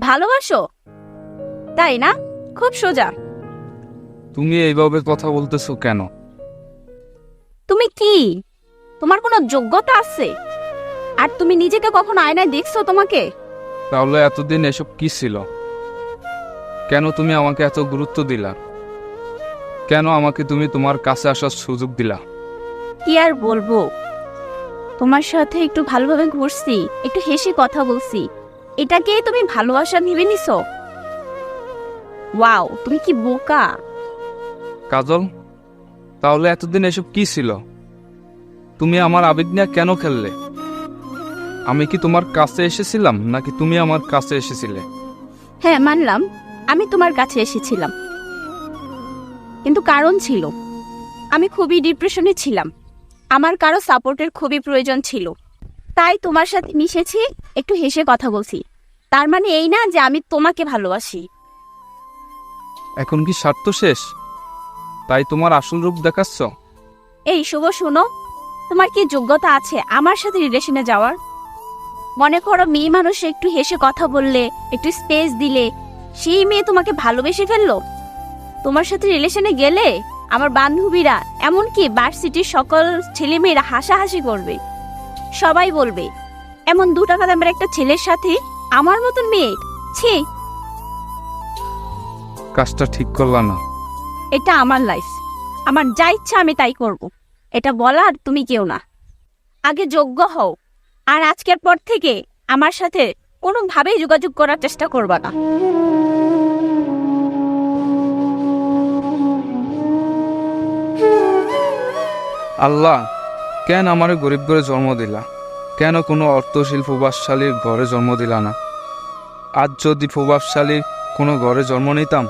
ভালোবাসো? তাই না? খুব সোজা। তুমি এইভাবে কথা বলতেছো কেন? তুমি কি? তোমার কোনো যোগ্যতা আছে? আর তুমি নিজেকে কখনো আয়নায় দেখছ তোমাকে? তাহলে এতদিন এসব কি ছিল? কেন তুমি আমাকে এত গুরুত্ব দিলা? কেন আমাকে তুমি তোমার কাছে আসার সুযোগ দিলা? কি আর বলব? তোমার সাথে একটু ভালোভাবে ঘুরছি একটু হেসে কথা বলছি। এটাকে তুমি ভালোবাসা ভেবে নিছো? ওয়াও তুমি কি বোকা? কাজল তাহলে এতদিন এসব কি ছিল? তুমি আমার আবেগ নিয়ে কেন খেললে? আমি কি তোমার কাছে এসেছিলাম নাকি তুমি আমার কাছে এসেছিলে? হ্যাঁ মানলাম আমি তোমার কাছে এসেছিলাম। কিন্তু কারণ ছিল আমি খুবই ডিপ্রেশনে ছিলাম। আমার কারও সাপোর্টের খুবই প্রয়োজন ছিল। তাই তোমার সাথে মিশেছি একটু হেসে কথা বলছি। তার মানে এই না যে আমি তোমাকে ভালোবাসি। এখন কি স্বার্থ শেষ? তাই তোমার আসল রূপ দেখাচ্ছ? এই শুভ শুনো তোমার কি যোগ্যতা আছে আমার সাথে রিলেশনে যাওয়ার? মনে করো মেয়ে মানুষ একটু হেসে কথা বললে একটু স্পেস দিলে সেই মেয়ে তোমাকে ভালোবেসে ফেলল? তোমার সাথে রিলেশনে গেলে আমার বান্ধবীরা এমনকি ভার্সিটির সকল ছেলেমেয়েরা হাসাহাসি করবে। সবাই বলবে এমন দু টাকা দামের একটা ছেলের সাথে আমার মতন মেয়ে? ছি! কাজটা ঠিক করলা না। এটা আমার লাইফ আমার যা ইচ্ছা আমি তাই করব। এটা বলার তুমি কেউ না। আগে যোগ্য হও। আর আজকের পর থেকে আমার সাথে কোনোভাবেই যোগাযোগ করার চেষ্টা করবা না। আল্লাহ কেন আমার গরিব ঘরে জন্ম দিলা? কেন কোনো অর্থশীল প্রভাবশালীর ঘরে জন্ম দিলা না? আজ যদি প্রভাবশালীর কোনো ঘরে জন্ম নিতাম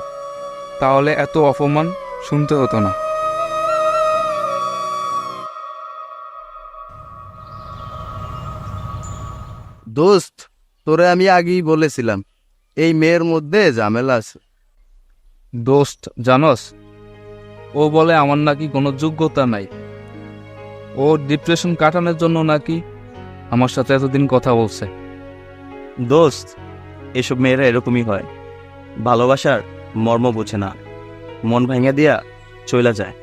তাহলে এত অপমান শুনতে হতো না। দোস্ত তোরে আমি আগেই বলেছিলাম এই মেয়ের মধ্যে ঝামেলা আছে। দোস্ত জানস ও বলে আমার নাকি কোনো যোগ্যতা নাই। ও ডিপ্রেশন কাটানোর জন্য নাকি আমার সাথে এতদিন কথা বলছে। দোস্ত এসব মেয়েরা এরকমই হয়। ভালোবাসার মর্ম বোঝে না। মন ভেঙে দিয়া চইলা যায়।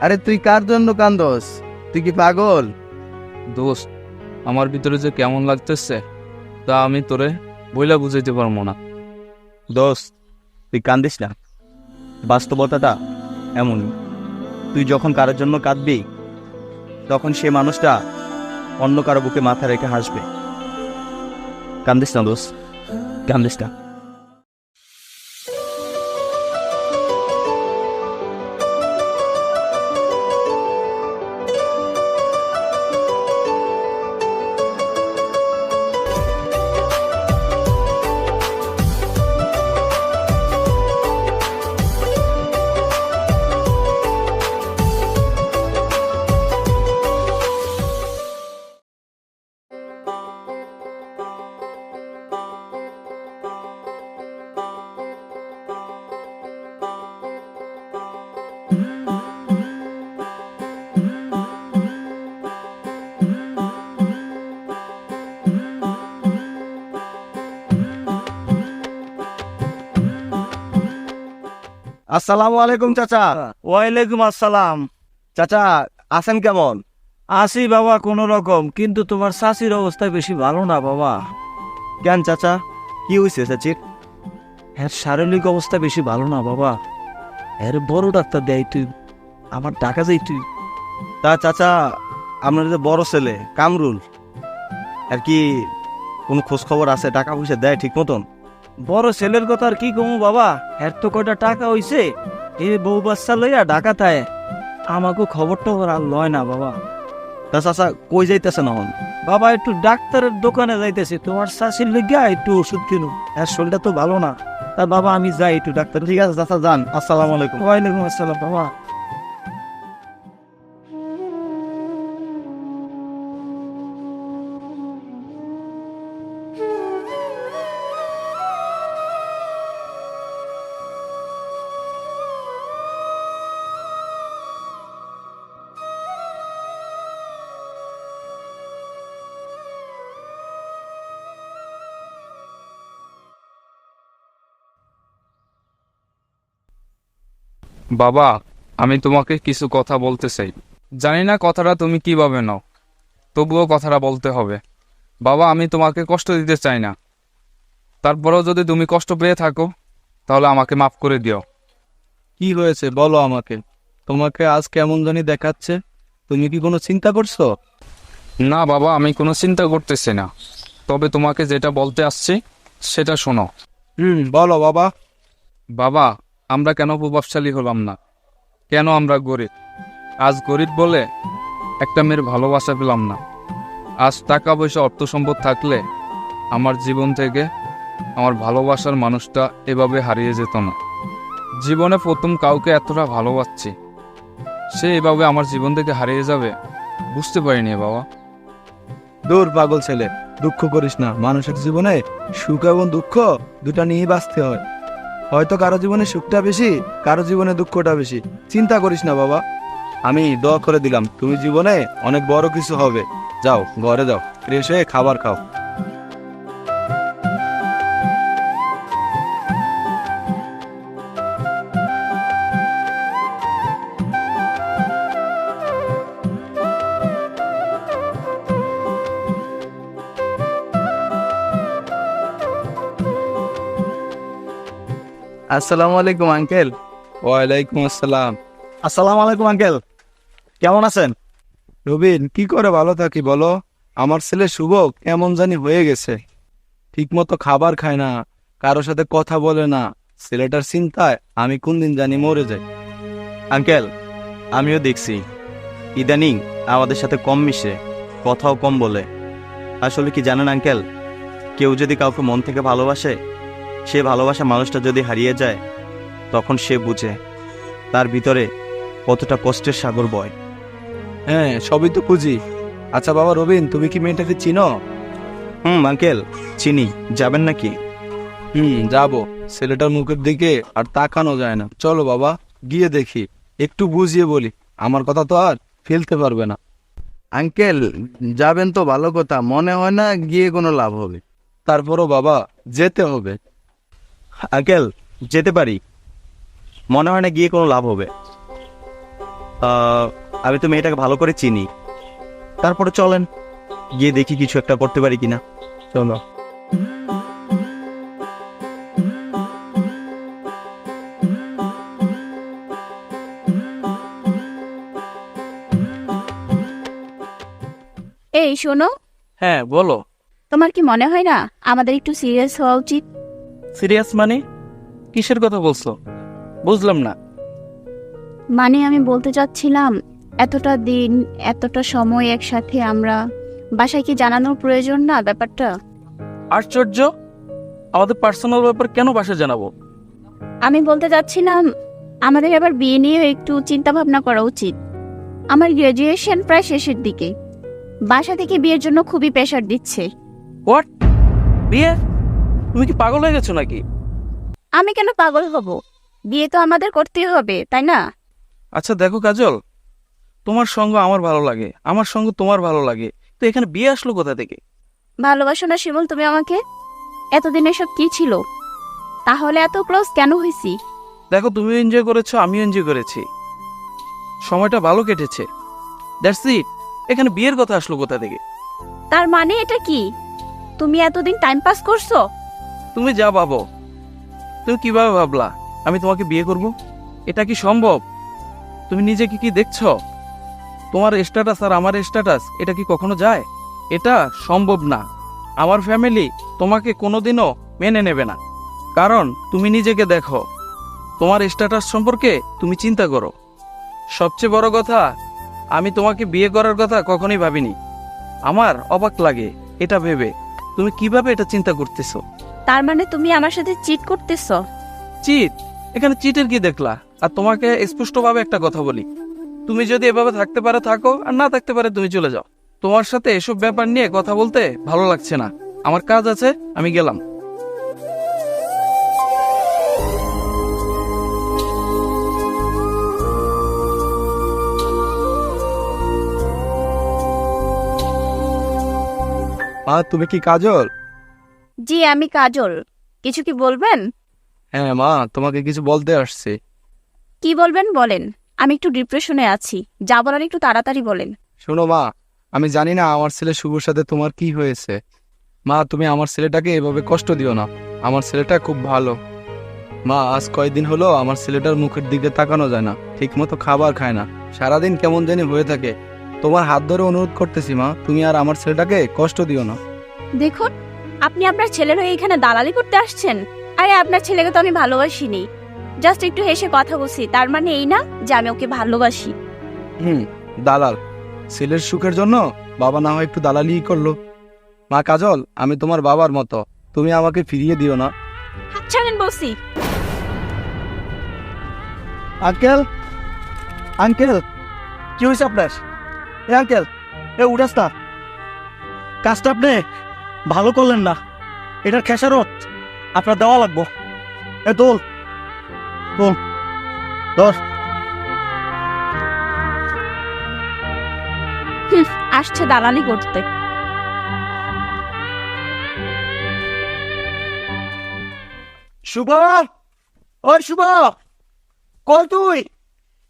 আরে তুই কার জন্য কান্দস? তুই কি পাগল? দোস্ত আমার ভিতরে যে কেমন লাগতেছে তা আমি তোরে বইলা বুঝাইতে পারব না। দোস্ত তুই কান্দিস না। বাস্তবতাটা এমনই। তুই যখন কারোর জন্য কাঁদবি তখন সে মানুষটা অন্য কারও বুকে মাথা রেখে হাসবে। কান্দিস না দোষ কান্দিস না। আসসালামু আলাইকুম চাচা। ওয়ালাইকুম আসসালাম। চাচা আছেন কেমন? আসি বাবা কোনো রকম কিন্তু তোমার শাশির অবস্থা বেশি ভালো না বাবা। কেন চাচা? কি হয়েছে চাচির এর শারীরিক অবস্থা বেশি ভালো না বাবা। এর বড় ডাক্তার দেয় তুই আমার টাকা যাই তুই। তা চাচা আপনার যে বড় ছেলে কামরুল আর কি কোনো খোঁজ খবর আছে? টাকা পয়সা দেয় ঠিক মতন? বড় ছেলের কথা আর কি কমু বাবা? এর তো কয়টা টাকা হইছে? এ বউ বাচ্চা লইয়া ঢাকা থায় আমাকে খবর টবর আর লয় না বাবা। তা চাচা কই যাইতেছে নহন বাবা একটু ডাক্তারের দোকানে যাইতেছে। তোমার শাশির লেগিয়া একটু ওষুধ কিনু। এর শরীরটা তো ভালো না। তা বাবা আমি যাই একটু ডাক্তার। ঠিক আছে চাচা যান। আসসালামু আলাইকুম। ওয়ালাইকুম আসসালাম বাবা। বাবা আমি তোমাকে কিছু কথা বলতে চাই। জানি না কথাটা তুমি কীভাবে নাও তবুও কথাটা বলতে হবে। বাবা আমি তোমাকে কষ্ট দিতে চাই না। তারপরেও যদি তুমি কষ্ট পেয়ে থাকো তাহলে আমাকে মাফ করে দিও। কি হয়েছে বলো আমাকে? তোমাকে আজ কেমন জানি দেখাচ্ছে। তুমি কি কোনো চিন্তা করছ? না বাবা আমি কোনো চিন্তা করতেছি না। তবে তোমাকে যেটা বলতে আসছি সেটা শোনো। হুম বলো বাবা। বাবা আমরা কেন প্রভাবশালী হলাম না? কেন আমরা গরিব? আজ গরিব বলে একটা মেয়ের ভালোবাসা পেলাম না। আজ টাকা পয়সা, অর্থ সম্পদ থাকলে আমার জীবন থেকে আমার ভালোবাসার মানুষটা এভাবে হারিয়ে যেত না। জীবনে প্রথম কাউকে এতটা ভালোবাসছি, সে এভাবে আমার জীবন থেকে হারিয়ে যাবে বুঝতে পারিনি বাবা। দূর পাগল ছেলে, দুঃখ করিস না। মানুষের জীবনে সুখ এবং দুঃখ দুটা নিয়েই বাঁচতে হয়। হয়তো কারও জীবনে সুখটা বেশি, কারও জীবনে দুঃখটা বেশি। চিন্তা করিস না, বাবা। আমি দোয়া করে দিলাম, তুমি জীবনে অনেক বড় কিছু হবে। যাও, ঘরে যাও, ফ্রেশ হয়ে খাবার খাও। আসসালামু আলাইকুম আঙ্কেল। ওয়ালাইকুম আসসালাম। আসসালামু আলাইকুম আঙ্কেল। কেমন আছেন? রবিন কি করে ভালো থাকি বলো? আমার ছেলে শুভ কেমন জানি হয়ে গেছে। ঠিকমতো খাবার খায় না কারোর সাথে কথা বলে না। ছেলেটার চিন্তায় আমি কোন দিন জানি মরে যাই। আঙ্কেল আমিও দেখছি। ইদানিং আমাদের সাথে কম মিশে কথাও কম বলে। আসলে কি জানেন আঙ্কেল? কেউ যদি কাউকে মন থেকে ভালোবাসে সে ভালোবাসা মানুষটা যদি হারিয়ে যায় তখন সে বুঝে তার ভিতরে কতটা কষ্টের সাগর বয়। হ্যাঁ সবই তো বুঝি আচ্ছা বাবা রবিন তুমি কি মেয়েটাকে চিনো? হুম আঙ্কেল চিনি। যাবেন নাকি? হুম যাব। ছেলেটার মুখের দিকে আর তাকানো যায় না। চলো বাবা গিয়ে দেখি। একটু বুঝিয়ে বলি। আমার কথা তো আর ফেলতে পারবে না। আঙ্কেল যাবেন তো ভালো কথা। মনে হয় না গিয়ে কোনো লাভ হবে। তারপরও বাবা যেতে হবে। আঙ্কেল যেতে পারি। মনে হয় না গিয়ে কোনো লাভ হবে। আহ, আমি তো মেয়েটাকে ভালো করে চিনি। তারপরে চলেন গিয়ে দেখি কিছু একটা করতে পারি কিনা। চলো। এই শোনো। হ্যাঁ বলো। তোমার কি মনে হয় না আমাদের একটু সিরিয়াস হওয়া উচিত? সিরিয়াস মানে? কিসের কথা বলছো? বুঝলাম না। মানে আমি বলতে চাচ্ছিলাম এতটা দিন এতটা সময় একসাথে আমরা বাসায় কি জানানোর প্রয়োজন না ব্যাপারটা? আশ্চর্য! আমাদের পার্সোনাল ব্যাপার কেন বাসা জানাব? আমি বলতে চাচ্ছিলাম আমাদের আবার বিয়ে নিয়ে একটু চিন্তা ভাবনা করা উচিত। আমার গ্রাজুয়েশন প্রায় শেষের দিকে। বাসা থেকে বিয়ের জন্য খুবই প্রেশার দিচ্ছে। হোয়াট বিয়ে? তুমি কি পাগল হয়ে গেছো নাকি? আমি কেন পাগল হব? বিয়ে তো আমাদের করতেই হবে তাই না? আচ্ছা দেখো কাজল তোমার সঙ্গ আমার ভালো লাগে আমার সঙ্গ তোমার ভালো লাগে। তো এখানে বিয়ে আসলো কোথা থেকে? ভালোবাসো না শিমুল তুমি আমাকে? এতদিন এসব কি ছিল? তাহলে এত ক্লোজ কেন হয়েছি দেখো তুমি এনজয় করেছ আমিও এনজয় করেছি। সময়টা ভালো কেটেছে। দ্যাটস ইট এখানে বিয়ের কথা আসলো কোথা থেকে? তার মানে এটা কি? তুমি এতদিন টাইম পাস করছ? তুমি যা ভাবো। তুমি কীভাবে ভাবলা? আমি তোমাকে বিয়ে করব? এটা কি সম্ভব? তুমি নিজেকে কি দেখছ? তোমার স্ট্যাটাস আর আমার স্ট্যাটাস এটা কি কখনো যায়? এটা সম্ভব না। আমার ফ্যামিলি তোমাকে কোনোদিনও মেনে নেবে না। কারণ তুমি নিজেকে দেখো। তোমার স্ট্যাটাস সম্পর্কে তুমি চিন্তা করো। সবচেয়ে বড় কথা, আমি তোমাকে বিয়ে করার কথা কখনোই ভাবিনি। আমার অবাক লাগে এটা ভেবে। তুমি কীভাবে এটা চিন্তা করতেছো? তার মানে তুমি আমার সাথে চিট করতেছো? চিট এখানে চিটের কি দেখলা? আর তোমাকে স্পষ্টভাবে একটা কথা বলি। তুমি যদি এভাবে থাকতে পারে থাকো আর না থাকতে পারে তুমি চলে যাও। তোমার সাথে এসব ব্যাপার নিয়ে কথা বলতে ভালো লাগছে না। আমার কাজ আছে আমি গেলাম। মা তুমি কি কাজল? জি আমি কাজল। কিছু কি বলবেন? হ্যাঁ মা তোমাকে কিছু বলতে আসছে। কি বলবেন? বলেন। আমি একটু ডিপ্রেশনে আছি। যা বলার একটু তাড়াতাড়ি বলেন। শোনো মা আমি জানি না আমার ছেলে শুভর সাথে তোমার কি হয়েছে। মা তুমি আমার ছেলেটাকে এভাবে কষ্ট দিও না। আমার ছেলেটা খুব ভালো। মা আজ কয়েকদিন হলো আমার ছেলেটার মুখের দিকে তাকানো যায় না। ঠিক মতো খাবার খায় না। সারাদিন কেমন জানি হয়ে থাকে। তোমার হাত ধরে অনুরোধ করতেছি মা তুমি আর আমার ছেলেটাকে কষ্ট দিও না। দেখুন আপনি আপনার ছেলের হয়ে এখানে দালালি করতে আসছেন? আরে আপনার ছেলেকে তো আমি ভালোবাসিনি। জাস্ট একটু হেসে কথা বলছি তার মানে এই না যে আমি ওকে ভালোবাসি। হুম দালাল। ছেলের সুখের জন্য বাবা না হয় একটু দালালি করল। মা কাজল আমি তোমার বাবার মতো। তুমি আমাকে ফিরিয়ে দিও না। ছাড়েন বলছি। আঙ্কেল? আঙ্কেল কি হয়েছে আপনার? এ আঙ্কেল এ উঠাস না। কাজটা আপনি ভালো করলেন না। এটার খেসারত আপনার দেওয়া লাগবো। এ দোল। দোল। ধর আসছে দালালি করতে। শুভ? ওই শুভ! কল তুই?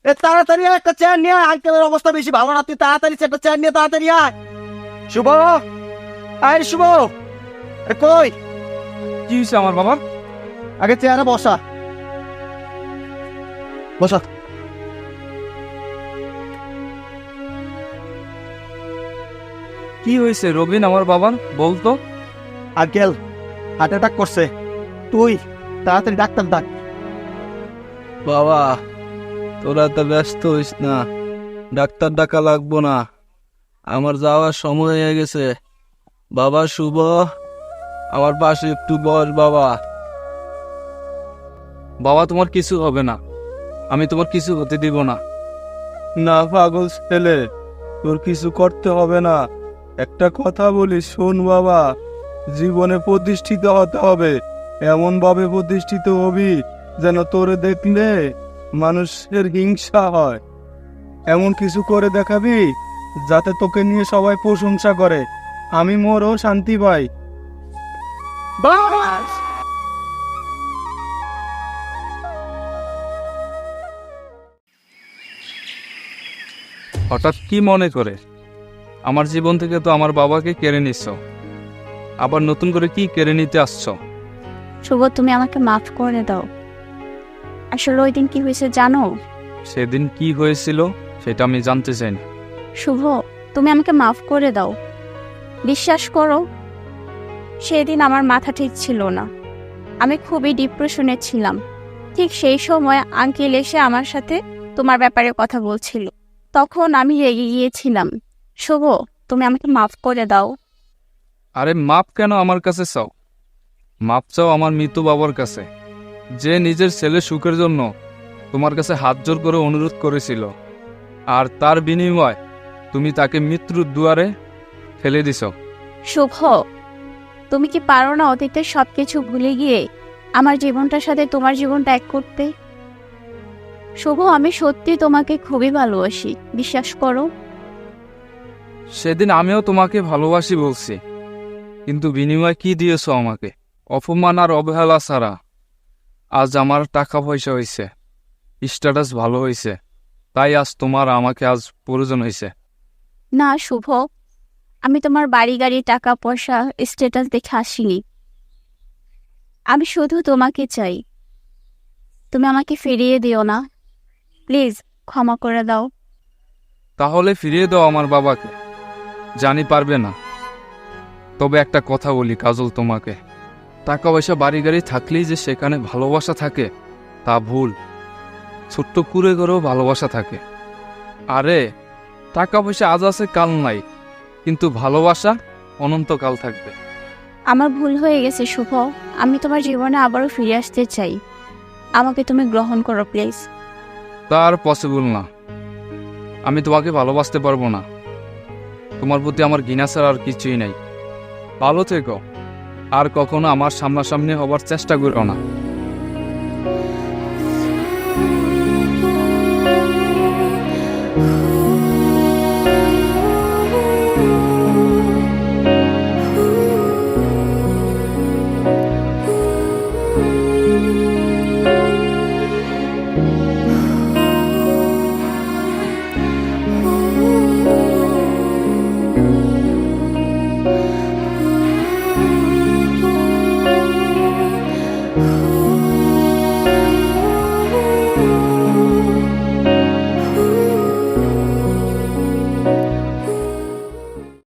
এ তাড়াতাড়ি একটা চেয়ার নিয়ে আয়। আঙ্কেলের অবস্থা বেশি ভালো না। তুই তাড়াতাড়ি একটা চেয়ার নিয়ে তাড়াতাড়ি আয়। শুভ? আয় শুভ এ কই? কি হয়েছে আমার বাবা? আগে চেয়ারে বসা। বসা। কি হয়েছে রবিন আমার বাবার বলতো আঙ্কেল হার্ট অ্যাটাক করছে। তুই তাড়াতাড়ি ডাক্তার ডাক। বাবা তোরা তো ব্যস্ত হইস না। ডাক্তার ডাকা লাগবো না। আমার যাওয়ার সময় হয়ে গেছে। বাবা শুভ। আমার পাশে একটু বস বাবা। বাবা, তোমার কিছু হবে না। আমি তোমার কিছু হতে দিব না। না পাগল ছেলে, তোর কিছু করতে হবে না। একটা কথা বলি, শোন বাবা। জীবনে প্রতিষ্ঠিত হতে হবে। এমন ভাবে প্রতিষ্ঠিত হবি যেন তোরে দেখলে মানুষের হিংসা হয়। এমন কিছু করে দেখাবি যাতে তোকে নিয়ে সবাই প্রশংসা করে। আমি মোরও শান্তি পাই। বাস! হঠাৎ কি মনে করে? আমার জীবন থেকে তো আমার বাবাকে কেড়ে নিচ্ছ। আবার নতুন করে কি কেড়ে নিতে আসছ? শুভ তুমি আমাকে মাফ করে দাও। আসলে ওই দিন কি হয়েছে জানো? সেদিন কি হয়েছিল সেটা আমি জানতে চাই না। শুভ তুমি আমাকে মাফ করে দাও। বিশ্বাস করো, সেদিন আমার মাথা ঠিক ছিল না। আমি খুবই ডিপ্রেশনে ছিলাম। ঠিক সেই সময় আঙ্কেল এসে আমার সাথে তোমার ব্যাপারে কথা বলছিল। তখন আমি রেগে গিয়েছিলাম শুভ তুমি আমাকে মাফ করে দাও। আরে মাপ কেন আমার কাছে চাও? মাপ চাও আমার মৃত বাবার কাছে। যে নিজের ছেলে সুখের জন্য তোমার কাছে হাত জোর করে অনুরোধ করেছিল। আর তার বিনিময় তুমি তাকে মৃত্যুর দুয়ারে ফেলে দিছ। শুভ তুমি কি পারো না অতীতের সব কিছু ভুলে গিয়ে আমার জীবনটার সাথে তোমার জীবনটা এক করতে? শুভ আমি সত্যি তোমাকে খুবই ভালোবাসি বিশ্বাস করো। সেদিন আমিও তোমাকে ভালোবাসি বলছি কিন্তু বিনিময় কি দিয়েছ আমাকে? অপমান আর অবহেলা ছাড়া আজ আমার টাকা পয়সা হয়েছে স্ট্যাটাস ভালো হয়েছে তাই আজ তোমার আমাকে আজ প্রয়োজন হয়েছে না শুভ আমি তোমার বাড়ি গাড়ি টাকা, পয়সা স্ট্যাটাস দেখে আসিনি। আমি শুধু তোমাকে চাই। তুমি আমাকে ফিরিয়ে দিও না। প্লিজ, ক্ষমা করে দাও। তাহলে ফিরিয়ে দাও আমার বাবাকে। জানি পারবে না। তবে একটা কথা বলি, কাজল তোমাকে। টাকা পয়সা বাড়ি গাড়ি থাকলেই যে সেখানে ভালোবাসা থাকে, তা ভুল। ছোট্ট কুড়ে করেও ভালোবাসা থাকে। আরে টাকা পয়সা আজ আছে, কাল নাই। কিন্তু ভালোবাসা অনন্তকাল থাকবে। আমার ভুল হয়ে গেছে শুভ। আমি তোমার জীবনে আবারও ফিরে আসতে চাই। আমাকে তুমি গ্রহণ করো প্লিজ। তার পসিবল না। আমি তোমাকে ভালোবাসতে পারব না। তোমার প্রতি আমার ঘৃণা ছাড়া আর কিছুই নাই। ভালো থেকো। আর কখনো আমার সামনাসামনি হবার চেষ্টা করো না।